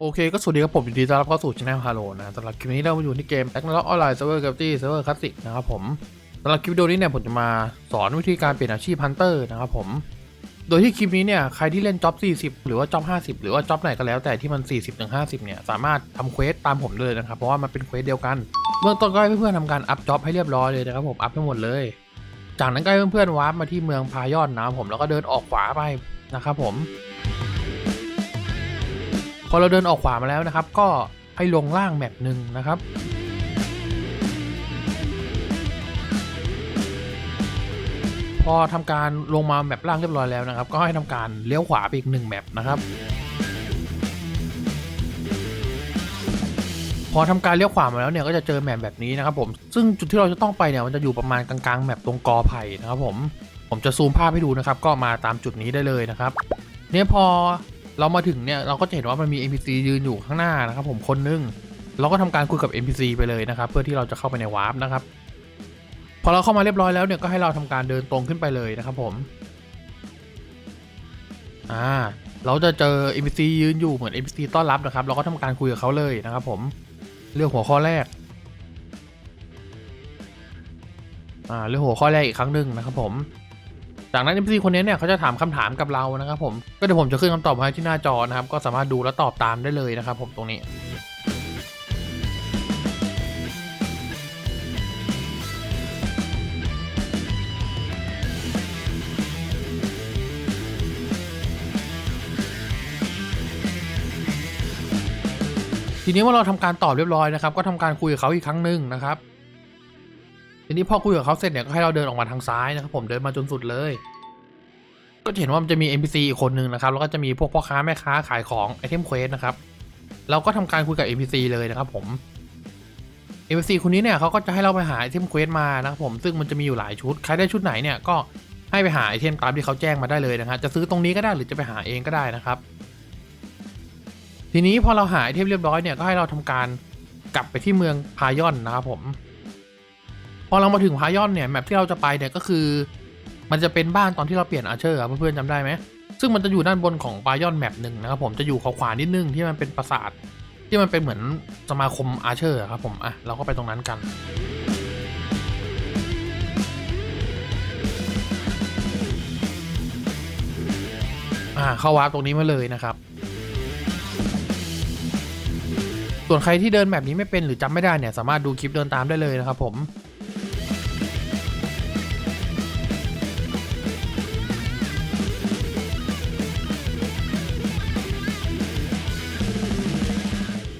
โอเคก็สวัสดีครับผมยินดีต้อนรับเข้าสู่ช anel ฮาโลนะสำหรับคลิปนี้เรามาอยู่ที่เกม t a g n o l o g Online Server Gravity Server Classic นะครับผมสำหรับคลิปวิดีโอนี้เนี่ยผมจะมาสอนวิธีการเปลี่ยนอาชีพฮันเตอร์นะครับผม โดยที่คลิปนี้เนี่ยใครที่เล่นจ็อบ 40 หรือว่าจ็อบ 50 หรือว่าจ็อบไหนก็แล้วแต่ที่มัน 40ถึง50 เนี่ยสามารถทำเควสตามผมเลยนะครับ เพราะว่ามันเป็นเควสเดียวกัน เบื้องต้นก็ให้เพื่อนๆทำการอัพจ็อบให้เรียบร้อยเลยนะครับผมอัพให้หมดเลย จากนั้นก็ให้เพื่อนๆวาร์ปมาที่เมืองพายอนนะครับผมแล้วก็เดินออกขวาไปนะครับผม พอเราเดินออกขวามาแล้วนะครับ ก็ให้ลงล่างแมปหนึ่งนะครับพอทำการลงมาแมปล่างเรียบร้อยแล้วนะครับ ก็ให้ทำการเลี้ยวขวาไปอีกหนึ่งแมปนะครับ พอทำการเลี้ยวขวามาแล้วเนี่ยก็จะเจอแมปแบบนี้นะครับผมซึ่งจุดที่เราจะต้องไปเนี่ยมันจะอยู่ประมาณกลางๆแมปตรงกอไผ่นะครับผมผมจะซูมภาพให้ดูนะครับ ก็มาตามจุดนี้ได้เลยนะครับเนี่ยพอ เรามาถึงเนี่ยเราก็จะเห็นว่ามันมี NPC ยืนอยู่ข้างหน้านะครับผมคนนึง เราก็ทำการคุยกับ NPC ไปเลยนะครับ เพื่อที่เราจะเข้าไปในวาร์ปนะครับ พอเราเข้ามาเรียบร้อยแล้วเนี่ยก็ให้เราทำการเดินตรงขึ้นไปเลยนะครับผม อ่า เราจะเจอ NPC ยืนอยู่เหมือน NPC ต้อนรับนะครับ เราก็ทำการคุยกับเขาเลยนะครับ ผม เรื่องหัวข้อแรก อ่า เรื่องหัวข้อแรกอีกครั้งหนึ่งนะครับ ผม จากนั้น NPC คนนี้เนี่ยเขาจะถามคำถามกับเรานะครับผมก็เดี๋ยวผมจะขึ้นคำตอบมาให้ที่หน้าจอนะครับก็สามารถดูและตอบตามได้เลยนะครับผมตรงนี้ทีนี้เมื่อเราทำการตอบเรียบร้อยนะครับก็ทำการคุยกับเขาอีกครั้งหนึ่งนะครับ ทีนี้พอคุยกับเขาเสร็จเนี่ยก็ให้เราเดินออกมาทางซ้ายนะครับผมเดินมาจนสุดเลย ก็จะเห็นว่ามันจะมี NPC อีกคนนึงนะครับแล้วก็จะมีพวกพ่อค้าแม่ค้าขายของไอเทมเควสนะครับเราก็ทำการคุยกับ NPC เลยนะครับผม NPC คนนี้เนี่ยเขาก็จะให้เราไปหาไอเทมเควสมานะครับผมซึ่งมันจะมีอยู่หลายชุด ใครได้ชุดไหนเนี่ยก็ให้ไปหาไอเทมตามที่เขาแจ้งมาได้เลยนะฮะจะซื้อตรงนี้ก็ได้หรือจะไปหาเองก็ได้นะครับ ทีนี้พอเราหาไอเทมเรียบร้อยเนี่ยก็ให้เราทำการกลับไปที่เมืองพายอนนะครับผม พอเรามาถึงพายอนเนี่ยแมปที่เราจะไปเนี่ยก็คือ มันจะเป็นบ้านตอนที่เราเปลี่ยนอาเชอร์ครับเพื่อนๆจำได้ไหมซึ่งมันจะอยู่ด้านบนของพายอนแมปหนึ่งนะครับผมจะอยู่ขวาๆนิดนึงที่มันเป็นปราสาทที่มันเป็นเหมือนสมาคมอาเชอร์ครับผมอะเราก็ไปตรงนั้นกันอ่าเข้าวาร์ปตรงนี้มาเลยนะครับ ส่วนใครที่เดินแบบนี้ไม่เป็นหรือจำไม่ได้เนี่ย สามารถดูคลิปเดินตามได้เลยนะครับผม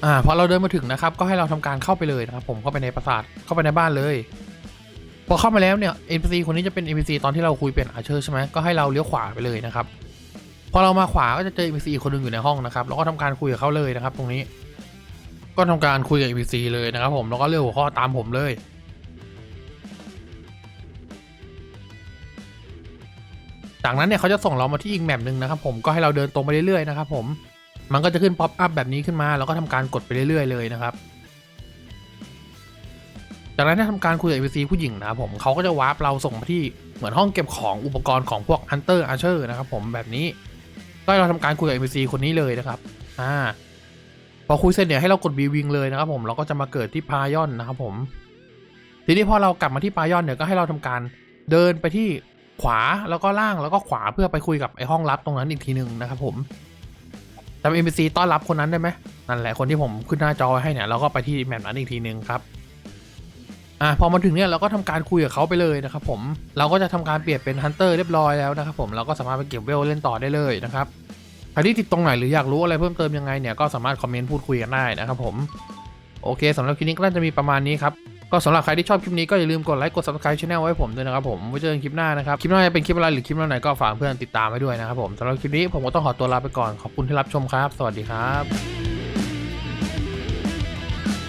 อ่าพอเราเดินมาถึงนะครับ ก็ให้เราทำการเข้าไปเลยนะครับ ผมเข้าไปในปราสาทเข้าไปในบ้านเลย พอเข้ามาแล้วเนี่ย NPC คนนี้จะเป็น NPC ตอนที่เราคุยเป็นอาเชอร์ใช่ไหมก็ให้เราเลี้ยวขวาไปเลยนะครับพอเรามาขวาก็จะเจอ NPC อีกคนหนึงอยู่ในห้องนะครับแล้วก็ทำการคุยกับเขาเลยนะครับ ตรงนี้ ก็ทำการคุยกับ NPC เลยนะครับ ผมแล้วก็เลือกหัวข้อตามผมเลยจากนั้นเนี่ยเขาจะส่งเรามาที่อีกแมปหนึ่งนะครับผมก็ให้เราเดินตรงไปเรื่อยๆนะครับผม มันก็จะขึ้นป๊อปอัพแบบนี้ขึ้นมาแล้วก็ทำการกดไปเรื่อยๆเลยนะครับ จากนั้นถ้าทำการคุยกับ NPC ผู้หญิงนะครับผมเขาก็จะวาร์ปเราส่งมาที่เหมือนห้องเก็บของอุปกรณ์ของพวก Hunter Archer นะครับผมแบบนี้ ก็ให้เราทำการคุยกับ NPC คนนี้เลยนะครับอ่าพอคุยเสร็จเนี่ยให้เรากดบีวิงเลยนะครับผมเราก็จะมาเกิดที่พายอนนะครับผม ทีนี้พอเรากลับมาที่พายอนเนี่ยก็ให้เราทำการเดินไปที่ขวาแล้วก็ล่างแล้วก็ขวาเพื่อไปคุยกับไอห้องลับตรงนั้นอีกทีหนึ่งนะครับผม จำ NPC ต้อนรับคนนั้นได้ไหมนั่นแหละคนที่ผมขึ้นหน้าจอไว้ให้เนี่ยเราก็ไปที่แมปนั้นอีกทีหนึ่งครับอ่าพอมาถึงเนี่ยเราก็ทำการคุยกับเขาไปเลยนะครับผมเราก็จะทำการเปลี่ยนเป็นฮันเตอร์เรียบร้อยแล้วนะครับผมเราก็สามารถไปเก็บเวลเล่นต่อได้เลยนะครับใครที่ติดตรงไหนหรืออยากรู้อะไรเพิ่มเติมยังไงเนี่ยก็สามารถคอมเมนต์พูดคุยกันได้นะครับผมโอเคสำหรับคลิปนี้ก็น่าจะมีประมาณนี้ครับ ก็สำหรับใครที่ชอบคลิปนี้ก็อย่าลืมกดไลค์กด subscribe channel ไว้ผมด้วยนะครับผมไว้เจอกันคลิปหน้านะครับ คลิปหน้าจะเป็นคลิปอะไรหรือคลิปไหนก็ฝากเพื่อนติดตามไว้ด้วยนะครับผมสำหรับคลิปนี้ผมก็ต้องขอตัวลาไปก่อนขอบคุณที่รับชมครับ สวัสดีครับ